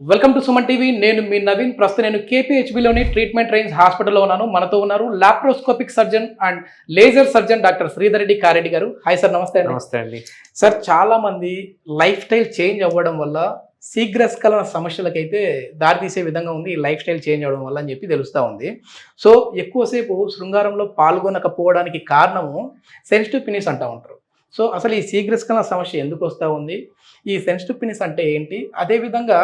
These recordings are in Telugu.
వెల్కమ్ టు సుమన్ టీవీ నేను మీ నవీన్. ప్రస్తుతం నేను కేపీహెచ్బిలోని ట్రీట్మెంట్ రేంజ్ హాస్పిటల్లో ఉన్నాను. మనతో ఉన్నారు laparoscopic surgeon and laser surgeon doctor Sridhar Reddy Kareddy గారు. హాయ్ సార్ నమస్తే నమస్తే అండి. సార్ చాలా మంది లైఫ్ స్టైల్ చేంజ్ అవ్వడం వల్ల శీఘ్రస్కలన సమస్యలకైతే దారితీసే విధంగా ఉంది. ఈ లైఫ్ స్టైల్ చేంజ్ అవ్వడం వల్ల అని చెప్పి తెలుస్తూ ఉంది. సో ఎక్కువసేపు శృంగారంలో పాల్గొనకపోవడానికి కారణము సెన్సిటివ్ పినిస్ అంటూ ఉంటారు. సో అసలు ఈ శీఘ్రస్కలన సమస్య ఎందుకు వస్తూ ఉంది? ఈ సెన్సిటివ్ పినిస్ అంటే ఏంటి? అదేవిధంగా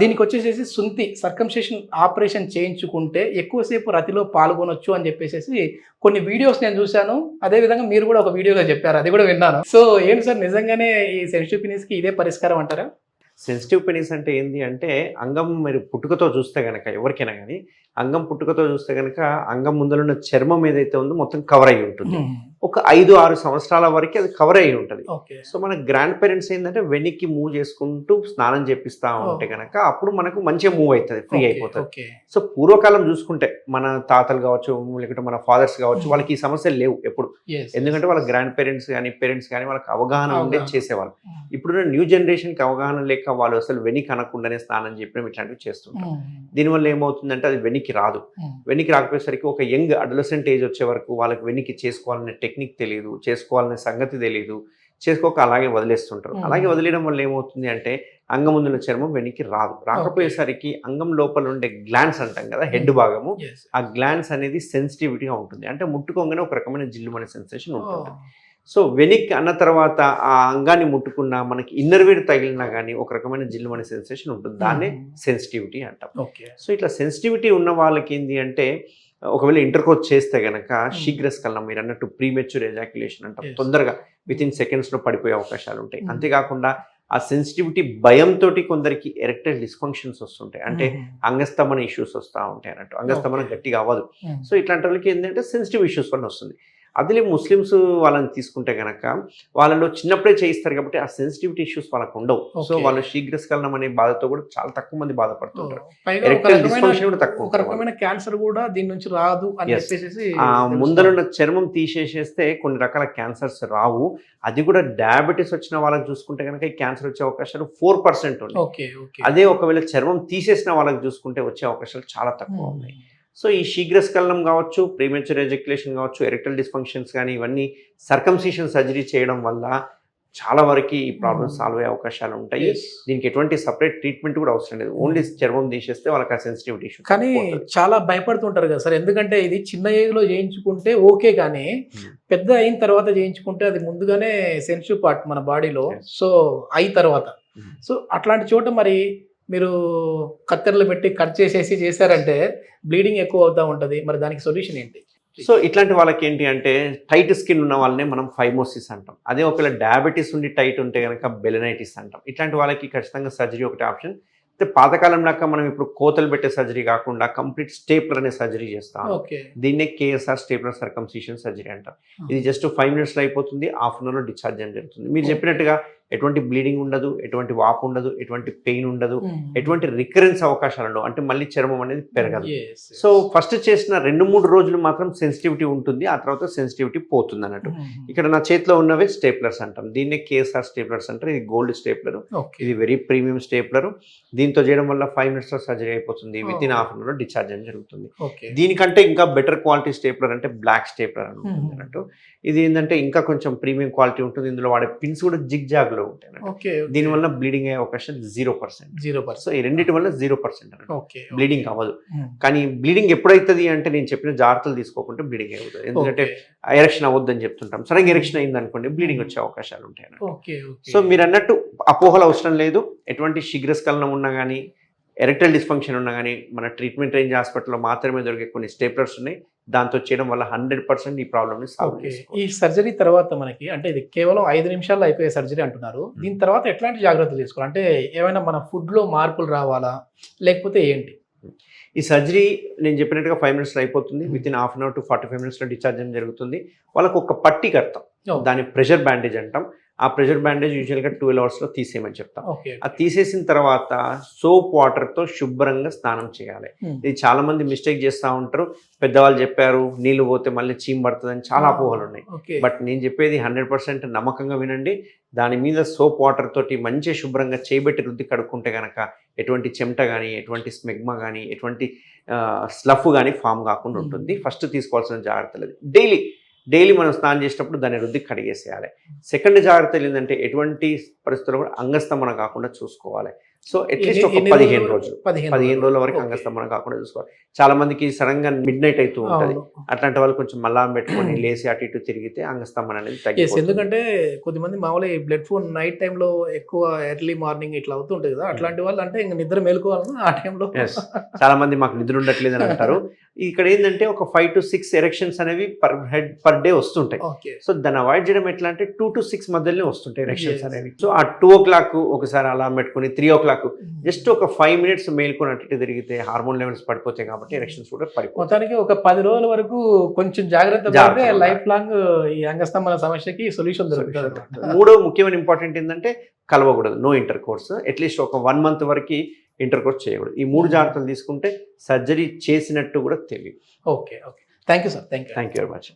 దీనికి వచ్చేసేసి సుంతి సర్కంసేషన్ ఆపరేషన్ చేయించుకుంటే ఎక్కువసేపు రతిలో పాల్గొనొచ్చు అని చెప్పేసి కొన్ని వీడియోస్ నేను చూశాను. అదేవిధంగా మీరు కూడా ఒక వీడియోగా చెప్పారు. అది కూడా విన్నాను. సో ఏంటి సార్? నిజంగానే ఈ సెన్సిటివ్ పినిస్కి ఇదే పరిష్కారం అంటారా? సెన్సిటివ్ పెనిస్ అంటే ఏంది అంటే అంగం మరి పుట్టుకతో చూస్తే గనక ఎవరికైనా కానీ అంగం పుట్టుకతో చూస్తే గనక అంగం ముందరున్న చర్మం ఏదైతే ఉందో మొత్తం కవర్ అయ్యి ఉంటుంది. ఒక ఐదు ఆరు సంవత్సరాల వరకు అది కవర్ అయ్యి ఉంటుంది. సో మన గ్రాండ్ పేరెంట్స్ ఏంటంటే వెనక్కి మూవ్ చేసుకుంటూ స్నానం చేపిస్తా ఉంటే గనక అప్పుడు మనకు మంచిగా మూవ్ అవుతుంది ఫ్రీ అయిపోతుంది. సో పూర్వకాలం చూసుకుంటే మన తాతలు కావచ్చు లేకుంటే మన ఫాదర్స్ కావచ్చు వాళ్ళకి ఈ సమస్యలు లేవు ఎప్పుడు. ఎందుకంటే వాళ్ళ గ్రాండ్ పేరెంట్స్ కానీ పేరెంట్స్ కానీ వాళ్ళకి అవగాహన ఉండే. చేసేవాళ్ళు. చేసేవాళ్ళు ఇప్పుడు న్యూ జనరేషన్కి అవగాహన లేక వాళ్ళు అసలు వెనక్కి అనకుండానే స్నానం చెప్పడం ఇట్లాంటివి చేస్తుంటారు. దీనివల్ల ఏమవుతుందంటే అది వెనక్కి రాదు. వెనక్కి రాకపోయేసరికి ఒక యంగ్ అడలసెంట్ ఏజ్ వచ్చే వరకు వాళ్ళకి వెనక్కి చేసుకోవాలనే టెక్నిక్ తెలియదు చేసుకోవాలనే సంగతి తెలియదు చేసుకోక అలాగే వదిలేస్తుంటారు. Hmm. అలాగే వదిలేయడం వల్ల ఏమవుతుంది అంటే అంగం ముందున్న చర్మం వెనక్కి రాదు. రాకపోయేసరికి అంగం లోపల ఉండే గ్లాన్స్ అంటాం కదా హెడ్ భాగము ఆ గ్లాన్స్ అనేది సెన్సిటివిటీగా ఉంటుంది. అంటే ముట్టుకోగానే ఒక రకమైన జిల్లుమనే సెన్సేషన్ ఉంటుంది. సో వెనిక్ అన్న తర్వాత ఆ అంగాన్ని ముట్టుకున్నా మనకి ఇన్నర్ వేర్ తగిలినా కానీ ఒక రకమైన జిల్లుమనే సెన్సేషన్ ఉంటుంది. దాన్నే సెన్సిటివిటీ అంటాం. ఓకే సో ఇట్లా సెన్సిటివిటీ ఉన్న వాళ్ళకి ఏంటి అంటే ఒకవేళ ఇంటర్కోచ్ చేస్తే గనక శీఘ్రస్కలనం మీరు అన్నట్టు ప్రీమెచ్యూర్ ఎజాక్యులేషన్ అంటాం. Yes. తొందరగా విత్ ఇన్ సెకండ్స్లో పడిపోయే అవకాశాలు ఉంటాయి. Mm. అంతేకాకుండా ఆ సెన్సిటివిటీ భయంతో కొందరికి ఎరెక్టైల్ డిస్ఫంక్షన్స్ వస్తుంటాయి. అంటే అంగస్తమన ఇష్యూస్ వస్తూ ఉంటాయి అన్నట్టు. అంగస్తమనం. గట్టిగా అవ్వదు. సో ఇట్లాంటి వాళ్ళకి ఏంటంటే సెన్సిటివ్ ఇష్యూస్ వల్ల వస్తుంది. అదిలే ముస్లిమ్స్ వాళ్ళని తీసుకుంటే గనక వాళ్ళలో చిన్నప్పుడే చేయిస్తారు కాబట్టి ఆ సెన్సిటివిటీ ఇష్యూస్ వాళ్ళకు ఉండవు. సో. వాళ్ళు శీఘ్రస్కలనం అనే బాధతో కూడా చాలా తక్కువ మంది బాధపడుతుంటారు. క్యాన్సర్ కూడా దీని నుంచి రాదు ముందరున్న చర్మం తీసేసేస్తే కొన్ని రకాల క్యాన్సర్స్ రావు. అది కూడా డయాబెటీస్ వచ్చిన వాళ్ళకి చూసుకుంటే కనుక ఈ క్యాన్సర్ వచ్చే అవకాశాలు ఫోర్ పర్సెంట్ ఉన్నాయి. అదే ఒకవేళ చర్మం తీసేసిన వాళ్ళకి చూసుకుంటే వచ్చే అవకాశాలు చాలా తక్కువ ఉన్నాయి. సో ఈ శీఘ్రస్కలనం కావచ్చు ప్రీమెచ్యూర్ ఎజక్యులేషన్ కావచ్చు ఎరెక్టల్ డిస్ఫంక్షన్స్ కానీ ఇవన్నీ సర్కంసిషన్ సర్జరీ చేయడం వల్ల చాలా వరకు ఈ ప్రాబ్లమ్స్ Hmm. సాల్వ్ అయ్యే అవకాశాలు ఉంటాయి. దీనికి ఎటువంటి సపరేట్ ట్రీట్మెంట్ కూడా అవసరం లేదు ఓన్లీ చర్మం తీసేస్తే వాళ్ళకి ఆ సెన్సిటివిటీ ఇష్యూ కానీ చాలా భయపడుతుంటారు కదా సార్ ఎందుకంటే ఇది చిన్న ఏజ్లో చేయించుకుంటే ఓకే కానీ Hmm. పెద్ద అయిన తర్వాత చేయించుకుంటే అది ముందుగానే సెన్సిటివ్ పార్ట్ మన బాడీలో. సో అయిన తర్వాత Hmm. సో అట్లాంటి చోట మరి మీరు కత్తెరలు పెట్టి కట్ చేసేసి చేశారంటే బ్లీడింగ్ ఎక్కువ అవుతా ఉంటది. మరి దానికి సొల్యూషన్ ఏంటి? సో ఇట్లాంటి వాళ్ళకి ఏంటి అంటే టైట్ స్కిన్ ఉన్న వాళ్ళనే మనం ఫైమోసిస్ అంటాం. అదే ఒకవేళ డయాబెటీస్ ఉండి టైట్ ఉంటే కనుక బెలనైటిస్ అంటాం. ఇట్లాంటి వాళ్ళకి ఖచ్చితంగా సర్జరీ ఒకటి ఆప్షన్. అయితే పాతకాలం దాకా మనం ఇప్పుడు కోతలు పెట్టే సర్జరీ కాకుండా కంప్లీట్ స్టేప్లర్ అనే సర్జరీ చేస్తాం. ఓకే. దీన్నే కేఎస్ఆర్ స్టేప్లర్ సర్కంసిషన్ సర్జరీ అంటాం. ఇది జస్ట్ ఫైవ్ మినిట్స్లో అయిపోతుంది. హాఫ్ అన్ అవర్లో డిశ్చార్జ్ అని జరుగుతుంది. మీరు. చెప్పినట్టుగా ఎటువంటి బ్లీడింగ్ ఉండదు ఎటువంటి వాపు ఉండదు ఎటువంటి పెయిన్ ఉండదు ఎటువంటి రికరెన్స్ అవకాశాలు ఉండవు. అంటే మళ్ళీ చర్మం అనేది పెరగదు. సో ఫస్ట్ చేసిన రెండు మూడు రోజులు మాత్రం సెన్సిటివిటీ ఉంటుంది ఆ తర్వాత సెన్సిటివిటీ పోతుంది అన్నట్టు. ఇక్కడ నా చేతిలో ఉన్నవే స్టేప్లర్స్ అంటాం. దీన్నే కేఎస్ఆర్ స్టేప్లర్స్ అంటారు. ఇది గోల్డ్ స్టేప్లర్ ఇది వెరీ ప్రీమియం స్టేప్లర్ దీంతో చేయడం వల్ల ఫైవ్ మినిట్స్లో సర్జరీ అయిపోతుంది. Within. Half an hour discharge అని జరుగుతుంది. దీనికంటే ఇంకా బెటర్ క్వాలిటీ స్టేప్లర్ అంటే బ్లాక్ స్టేప్లర్ అని ఉంటుంది. అన్నట్టు. ఇది ఏంటంటే ఇంకా కొంచెం ప్రీమియం క్వాలిటీ ఉంటుంది. ఇందులో వాడే పిన్స్ కూడా జిగ్ జాగ్ లో ఉంటాయి దీనివల్ల బ్లీడింగ్ అయ్యే అవకాశం జీరో పర్సెంట్ జీరో పర్సెంట్ ఈ రెండింటి వల్ల జీరో పర్సెంట్ బ్లీడింగ్ అవ్వదు. కానీ బ్లీడింగ్ ఎప్పుడైతుంది అంటే నేను చెప్పిన జాగ్రత్తలు తీసుకోకుంటే బ్లీడింగ్ అవుతుంది ఎందుకంటే ఎరక్షన్ అవ్వద్దని చెప్తుంటాం. సడన్గా ఎరక్షన్ అయింది అనుకోండి బ్లీడింగ్ వచ్చే అవకాశాలు ఉంటాయి సో మీరు అన్నట్టు అపోహలు అవసరం లేదు. ఎటువంటి శీఘ్రస్కలనం ఉన్నా కానీ ఎరెక్టల్ డిస్ఫంక్షన్ ఉన్నా కానీ మన ట్రీట్మెంట్ రేంజ్ హాస్పిటల్లో మాత్రమే దొరికే కొన్ని స్టేప్లర్స్ ఉన్నాయి. దాంతో చేయడం వల్ల హండ్రెడ్ పర్సెంట్ ఈ ప్రాబ్లమ్ని సాల్వ్ ఈ సర్జరీ తర్వాత మనకి అంటే ఇది కేవలం ఐదు నిమిషాల్లో అయిపోయే సర్జరీ అంటున్నారు. దీని తర్వాత ఎట్లాంటి జాగ్రత్తలు తీసుకోవాలి? అంటే ఏమైనా మన ఫుడ్లో మార్పులు రావాలా? లేకపోతే ఏంటి? ఈ సర్జరీ నేను చెప్పినట్టుగా ఫైవ్ మినిట్స్లో అయిపోతుంది. Within half an hour to forty five మినిట్స్లో డిశ్చార్జ్ జరుగుతుంది. వాళ్ళకు ఒక పట్టి కడతాం. దాని ప్రెషర్ బ్యాండేజ్ అంటాం. ఆ ప్రెషర్ బ్యాండేజ్ యూజువల్గా ట్వెల్వ్ అవర్స్లో తీసేయమని చెప్తాం. అది తీసేసిన తర్వాత సోప్ వాటర్తో శుభ్రంగా స్నానం చేయాలి. Hmm. ఇది చాలా మంది మిస్టేక్ చేస్తూ ఉంటారు. పెద్దవాళ్ళు చెప్పారు నీళ్ళు పోతే మళ్ళీ చీమ్ పడుతుందని చాలా అపోహలు ఉన్నాయి. బట్ నేను చెప్పేది హండ్రెడ్ పర్సెంట్ నమ్మకంగా వినండి. దాని మీద సోప్ వాటర్ తోటి మంచి శుభ్రంగా చేయబెట్టి రుద్ది కడుక్కుంటే కనుక ఎటువంటి చెమట కానీ ఎటువంటి స్మెగ్మా కానీ ఎటువంటి స్లఫ్ కానీ ఫామ్ కాకుండా ఉంటుంది. ఫస్ట్ తీసుకోవాల్సిన జాగ్రత్తలు అది. డైలీ డైలీ మనం స్నానం చేసేటప్పుడు దాన్ని రుద్ది కడిగేసేయాలి. సెకండ్ జాగ్రత్త ఏంటంటే ఎటువంటి పరిస్థితుల్లో కూడా అంగస్తంభన కాకుండా చూసుకోవాలి. సో అట్లీస్ట్ ఒక పదిహేను రోజులు? పదిహేను రోజుల. వరకు. అంగస్తంభన కాకుండా చూసుకోవాలి. చాలా మందికి సడన్గా మిడ్ నైట్ అవుతూ ఉంటుంది. అట్లాంటి వాళ్ళు కొంచెం మల్లాం పెట్టుకొని లేసి అటు ఇటు తిరిగితే అంగస్తంభన అనేది ఎస్ తగ్గిపోతుంది. ఎందుకంటే కొద్దిమంది మామూలుగా ఈ బ్లడ్ ఫోన్ నైట్ టైంలో ఎక్కువ ఎర్లీ మార్నింగ్ ఇట్లా అవుతుంటుంది కదా. అట్లాంటి వాళ్ళు అంటే ఇంకా నిద్ర మేలుకోవాలన్నా ఆ టైంలో. చాలా మంది మాకు నిద్ర ఉండట్లేదు అని అంటారు. ఇక్కడ ఏంటంటే ఒక ఫైవ్ టు సిక్స్ ఎరెక్షన్స్ అనేవి పర్ హెడ్ పర్ డే వస్తుంటాయి. సో దాన్ని అవాయిడ్ చేయడం ఎట్లా అంటే టూ టు సిక్స్ మధ్యలోనే వస్తుంటాయి ఎరెక్షన్స్. అనేవి. సో ఆ టూ ఓ క్లాక్ ఒకసారి అలా పెట్టుకుని త్రీ ఓ క్లాక్ జస్ట్ ఒక ఫైవ్ మినిట్స్ మేల్కొని అటు ఇటు తిరిగితే హార్మోన్ లెవెల్స్ పడిపోతాయి కాబట్టి ఎరెక్షన్స్ కూడా పడిపోతాయి. మొత్తానికి ఒక పది రోజుల వరకు కొంచెం జాగ్రత్త పడితే. లైఫ్ లాంగ్ ఈ అంగస్తంభన సమస్యకి సొల్యూషన్ దొరుకుతుంది. మూడో ముఖ్యమైన ఇంపార్టెంట్ ఏంటంటే కలవకూడదు నో ఇంటర్ కోర్స్ అట్లీస్ట్ ఒక వన్ మంత్ వరకు ఇంటర్ కోర్స్ చేయకూడదు. ఈ మూడు జాగ్రత్తలు తీసుకుంటే సర్జరీ చేసినట్టు కూడా తెలియదు. Okay okay thank you sir thank you thank you very much